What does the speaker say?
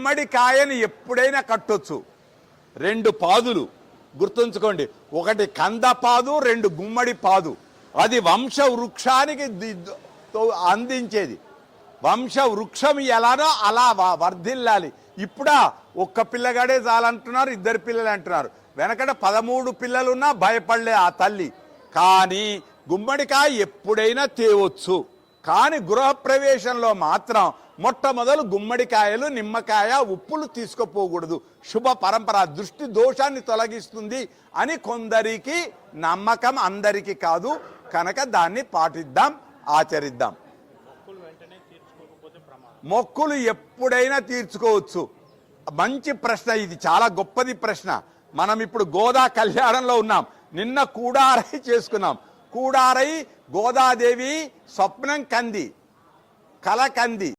గుమ్మడి కాయని ఎప్పుడైనా కట్టొచ్చు. రెండు పాదులు. గుర్తుంచుకోండి. ఒకటి కంద పాదు రెండు గుమ్మడి పాదు. అది వంశ వృక్షానికి అందించేది. వంశ వృక్షం ఎలానో అలా వర్ధిల్లాలి. ఇప్పుడా ఒక్క పిల్లగాడే చాలంటున్నారు ఇద్దరు పిల్లలు అంటున్నారు. వెనకట పదమూడు పిల్లలున్నా భయపడలే ఆ తల్లి. కానీ గుమ్మడికాయ ఎప్పుడైనా తేవచ్చు. కానీ గృహప్రవేశంలో మాత్రం మొట్టమొదలు గుమ్మడికాయలు నిమ్మకాయ ఉప్పులు తీసుకుపోకూడదు. శుభ పరంపర దృష్టి దోషాన్ని తొలగిస్తుంది అని కొందరికి నమ్మకం అందరికీ కాదు. కనుక దాన్ని పాటిద్దాం ఆచరిద్దాం. మొక్కులు ఎప్పుడైనా తీర్చుకోవచ్చు. మంచి ప్రశ్న ఇది చాలా గొప్పది ప్రశ్న. మనం ఇప్పుడు గోదా కళ్యాణంలో ఉన్నాం. నిన్న కూడారై చేసుకున్నాం. కూడారై గోదాదేవి స్వప్నం కంది కల కంది.